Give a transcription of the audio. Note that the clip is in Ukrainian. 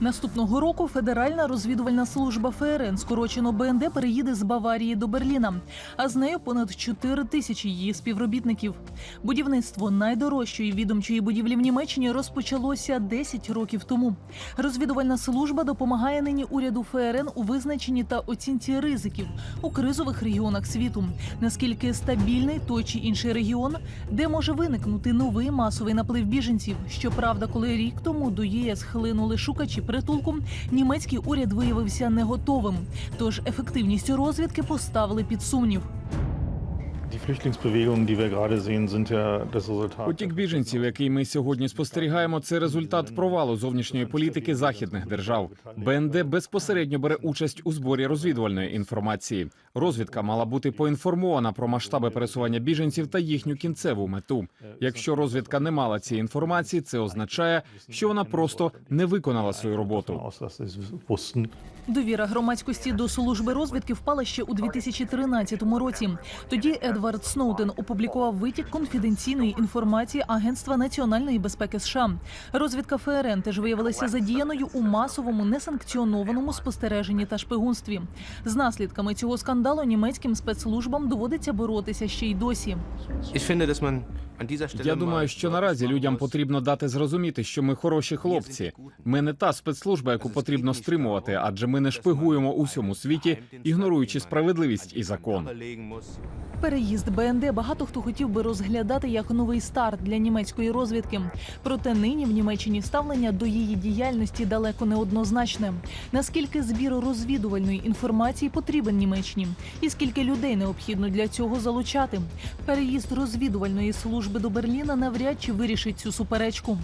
Наступного року Федеральна розвідувальна служба ФРН, скорочено БНД, переїде з Баварії до Берліна, а з нею понад 4 тисячі її співробітників. Будівництво найдорожчої відомчої будівлі в Німеччині розпочалося 10 років тому. Розвідувальна служба допомагає нині уряду ФРН у визначенні та оцінці ризиків у кризових регіонах світу. Наскільки стабільний той чи інший регіон, де може виникнути новий масовий наплив біженців. Щоправда, коли рік тому до ЄС хлинули шукачі притулку, німецький уряд виявився не готовим. Тож ефективність розвідки поставили під сумнів. Потік біженців, який ми сьогодні спостерігаємо, це результат провалу зовнішньої політики західних держав. БНД безпосередньо бере участь у зборі розвідувальної інформації. Розвідка мала бути поінформована про масштаби пересування біженців та їхню кінцеву мету. Якщо розвідка не мала цієї інформації, це означає, що вона просто не виконала свою роботу. Довіра громадськості до служби розвідки впала ще у 2013 році. Тоді Едвард Сноуден опублікував витік конфіденційної інформації Агентства національної безпеки США. Розвідка ФРН теж виявилася задіяною у масовому несанкціонованому спостереженні та шпигунстві. З наслідками цього скандалу німецьким спецслужбам доводиться боротися ще й досі. Я думаю, що наразі людям потрібно дати зрозуміти, що ми хороші хлопці. Ми не та спецслужба, яку потрібно стримувати, адже ми не шпигуємо у всьому світі, ігноруючи справедливість і закон. Переїзд БНД багато хто хотів би розглядати як новий старт для німецької розвідки. Проте нині в Німеччині ставлення до її діяльності далеко не однозначне. Наскільки збір розвідувальної інформації потрібен Німеччині, і скільки людей необхідно для цього залучати? Переїзд розвідувальної служби до Берліна навряд чи вирішить цю суперечку.